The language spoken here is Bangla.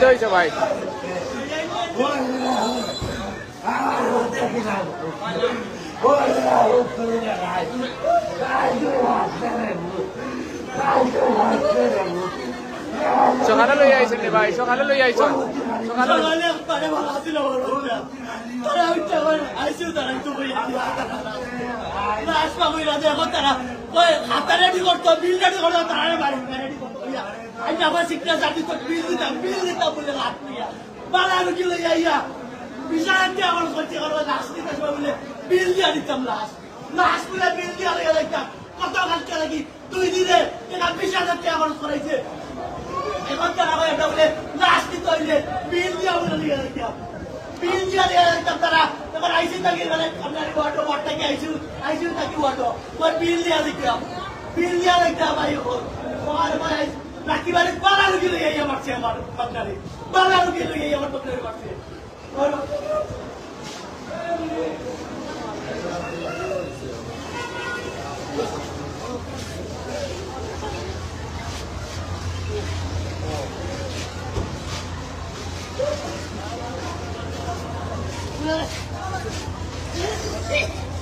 কি হয়েছে ভাই। সকালে লই আইছেন ভাই, সকালে লই আইছেন। সকালে পারে ভালো ছিল তারা উঠতে আইসিউ তারা, একটু বইয়া লাশ পাবো রাতে এখন তারা। ওই খাতা রেডি করতো, বিল রেডি করতো তারা বাড়ি রেডি করতো আমি আমার সিগনেচার চাকরি তো বিল দিতাম বিল দিতাম বলে লাখ নিয়া বালা রুকি লই আইয়া বিশান্তি আমার করতে করব লাশ দিতে বলে বিল দিয়া দিতাম লাশ। লাশ বলে বিল দিয়া লইয়া লাইতাম কত খালতে লাগি, দুই দিনে এটা বিশ হাজার টাকা খরচ করাইছে এখন তারা আবার এটা বলে লাশ দিতে হইলে বিল দিয়া বলে লিয়ে দিতাম বিল দিয়া লিয়ে দিতাম তারা। এবার আইসি থাকি মানে আপনার ওয়াটো ওয়াটটাকে আইসি আইসি থাকি ওয়াটো বিল দিয়া দিতাম। বিল দিয়া দিতাম ভাই ওর ভাই রাকিবারে মানে পালা রুগী লইয়া ইয়া মারছে আমার পাটনারে পালা রুগী লইয়া ইয়া আমার পাটনারে মারছে। Yeah.